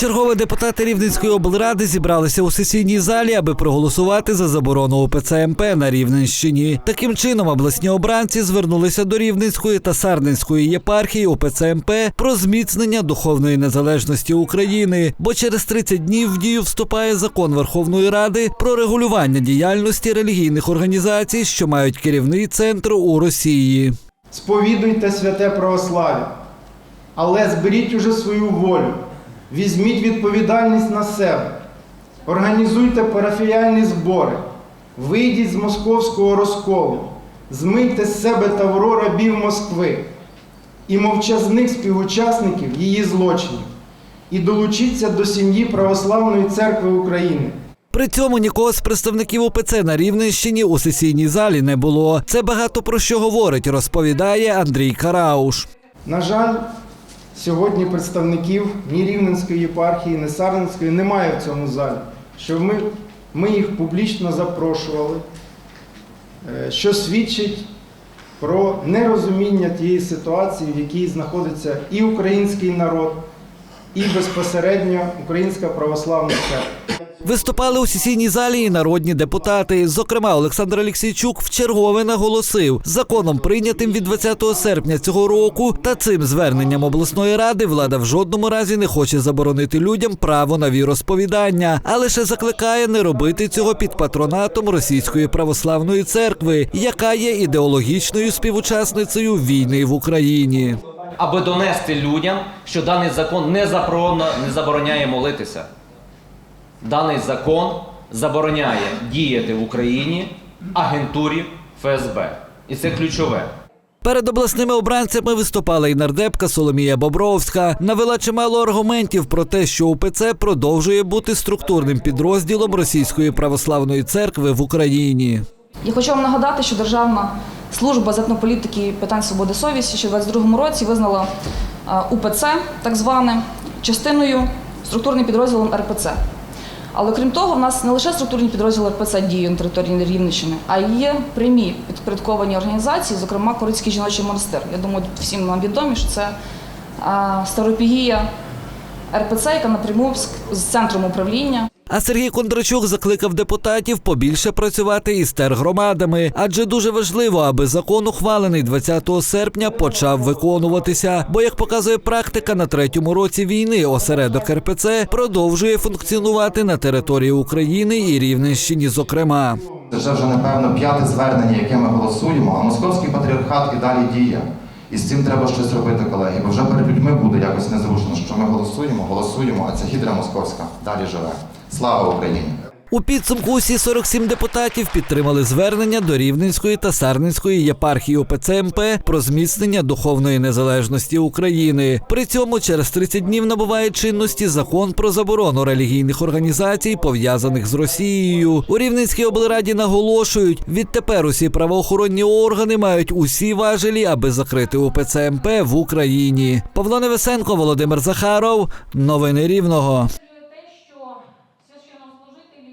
Чергові депутати Рівненської облради зібралися у сесійній залі, аби проголосувати за заборону УПЦ МП на Рівненщині. Таким чином, обласні обранці звернулися до Рівненської та Сарненської єпархії УПЦ МП про зміцнення духовної незалежності України, бо через 30 днів в дію вступає закон Верховної Ради про регулювання діяльності релігійних організацій, що мають керівний центр у Росії. Сповідуйте святе православ'я, але зберіть уже свою волю, візьміть відповідальність на себе, організуйте парафіяльні збори, вийдіть з московського розколу, змийте з себе тавро рабів Москви і мовчазних співучасників її злочинів, і долучіться до сім'ї Православної церкви України. При цьому нікого з представників УПЦ на Рівненщині у сесійній залі не було. Це багато про що говорить, розповідає Андрій Карауш. На жаль, сьогодні представників ні Рівненської єпархії, ні Сарненської немає в цьому залі. Що ми, ми їх публічно запрошували, е, що свідчить про нерозуміння тієї ситуації, в якій знаходиться і український народ, і безпосередньо Українська православна церква. Виступали у сесійній залі і народні депутати. Зокрема, Олександр Олексійчук вчергове наголосив, законом прийнятим від 20 серпня цього року та цим зверненням обласної ради влада в жодному разі не хоче заборонити людям право на віросповідання, а лише закликає не робити цього під патронатом Російської православної церкви, яка є ідеологічною співучасницею війни в Україні. аби донести людям, що даний закон не заборонено, не забороняє молитися. Даний закон забороняє діяти в Україні агентурі ФСБ. І це ключове. Перед обласними обранцями виступала і нардепка Соломія Бобровська. Навела чимало аргументів про те, що УПЦ продовжує бути структурним підрозділом Російської православної церкви в Україні. Я хочу вам нагадати, що Державна служба з етнополітики і питань свободи совісті ще в 22-му році визнала е, УПЦ, так зване, частиною структурним підрозділом РПЦ. Але крім того, в нас не лише структурні підрозділи РПЦ діють на території Рівненщини, а є прямі підпорядковані організації, зокрема Корицький жіночий монастир. Я думаю, всім нам відомі, що це Старопігія РПЦ, яка напряму з центром управління. А Сергій Кондрачук закликав депутатів побільше працювати із тергромадами, адже дуже важливо, аби закон, ухвалений 20 серпня, почав виконуватися. Бо, як показує практика, на третьому році війни осередок РПЦ продовжує функціонувати на території України і Рівненщині, зокрема. Це вже напевно п'яте звернення, яке ми голосуємо, а московський патріархат і далі діє. І з цим треба щось робити, колеги, бо вже перед людьми буде якось незручно, що ми голосуємо, голосуємо, а ця гідра московська далі живе. Слава Україні! У підсумку усі 47 депутатів підтримали звернення до Рівненської та Сарненської єпархії ОПЦ МП про зміцнення духовної незалежності України. При цьому через 30 днів набуває чинності закон про заборону релігійних організацій, пов'язаних з Росією. У Рівненській облраді наголошують, відтепер усі правоохоронні органи мають усі важелі, аби закрити УПЦ МП в Україні. Павло Невесенко, Володимир Захаров. Новини Рівного.